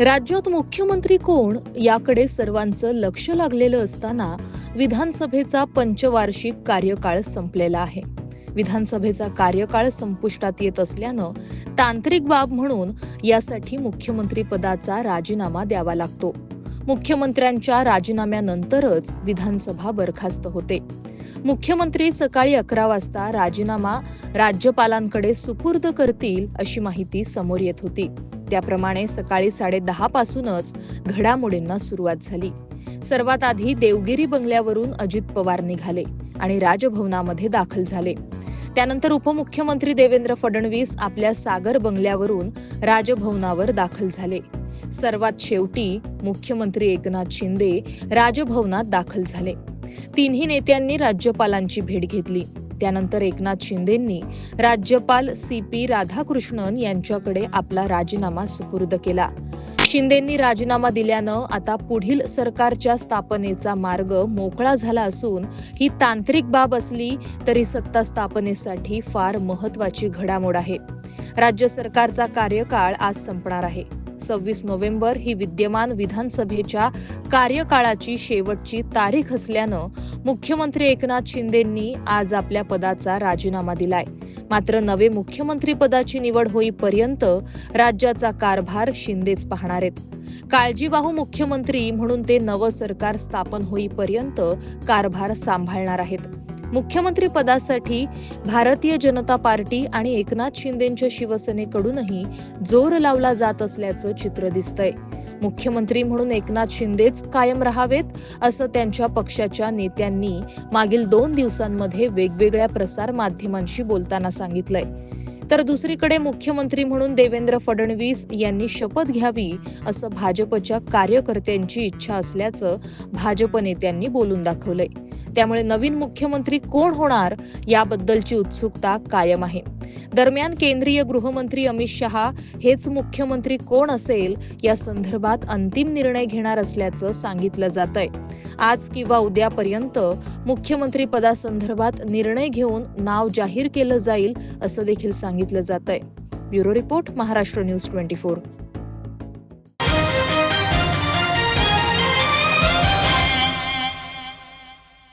राज्यात मुख्यमंत्री कोण याकडे सर्वांचं लक्ष लागलेलं असताना विधानसभेचा पंचवार्षिक कार्यकाळ संपलेला आहे. विधानसभेचा कार्यकाळ संपुष्टात येत असल्यानं तांत्रिक बाब म्हणून यासाठी मुख्यमंत्री पदाचा राजीनामा द्यावा लागतो. मुख्यमंत्र्यांच्या राजीनाम्यानंतरच विधानसभा बरखास्त होते. मुख्यमंत्री सकाळी अकरा वाजता राजीनामा राज्यपालांकडे सुपूर्द करतील अशी माहिती समोर येत होती. त्याप्रमाणे सकाळी साडेदहा पासूनच घडामोडींना सुरुवात झाली. सर्वात आधी देवगिरी बंगल्यावरून अजित पवार निघाले आणि राजभवनामध्ये दाखल झाले. त्यानंतर उपमुख्यमंत्री देवेंद्र फडणवीस आपल्या सागर बंगल्यावरून राजभवनावर दाखल झाले. सर्वात शेवटी मुख्यमंत्री एकनाथ शिंदे राजभवनात दाखल झाले. तिन्ही नेत्यांनी राज्यपालांची भेट घेतली. त्यानंतर एकनाथ शिंदेंनी राज्यपाल सी पी राधाकृष्णन यांच्याकडे आपला राजीनामा सुपूर्द केला. शिंदेंनी राजीनामा दिल्यानं आता पुढील सरकारच्या स्थापनेचा मार्ग मोकळा झाला असून ही तांत्रिक बाब असली तरी सत्ता स्थापनेसाठी फार महत्वाची घडामोड आहे. राज्य सरकारचा कार्यकाळ आज संपणार आहे. सव्वीस नोव्हेंबर ही विद्यमान विधानसभेच्या कार्यकाळाची शेवटची तारीख असल्यानं मुख्यमंत्री एकनाथ शिंदेंनी आज आपल्या पदाचा राजीनामा दिलाय. मात्र नवे मुख्यमंत्री पदाची निवड होईपर्यंत राज्याचा कारभार शिंदेच पाहणार आहेत. काळजीवाहू मुख्यमंत्री म्हणून ते नवं सरकार स्थापन होईपर्यंत कारभार सांभाळणार आहेत. मुख्यमंत्री पदासाठी भारतीय जनता पार्टी आणि एकनाथ शिंदेच्या शिवसेनेकडूनही जोर लावला जात असल्याचं चित्र दिसतंय. मुख्यमंत्री म्हणून एकनाथ शिंदेच कायम राहावेत असं त्यांच्या पक्षाच्या नेत्यांनी मागील दोन दिवसांमध्ये वेगवेगळ्या प्रसार माध्यमांशी बोलताना सांगितलंय. तर दुसरीकडे मुख्यमंत्री म्हणून देवेंद्र फडणवीस यांनी शपथ घ्यावी असं भाजपच्या कार्यकर्त्यांची इच्छा असल्याचं भाजप नेत्यांनी बोलून दाखवलंय. त्यामुळे नवीन मुख्यमंत्री कोण होणार याबद्दलची उत्सुकता कायम आहे. दरम्यान केंद्रीय गृहमंत्री अमित शहा हेच मुख्यमंत्री कोण असेल या संदर्भात अंतिम निर्णय घेणार असल्याचं सांगितलं जात आहे आज किंवा उद्यापर्यंत मुख्यमंत्री पदासंदर्भात निर्णय घेऊन नाव जाहीर केलं जाईल असं देखील सांगितलं जात आहे bureau report Maharashtra news twenty four.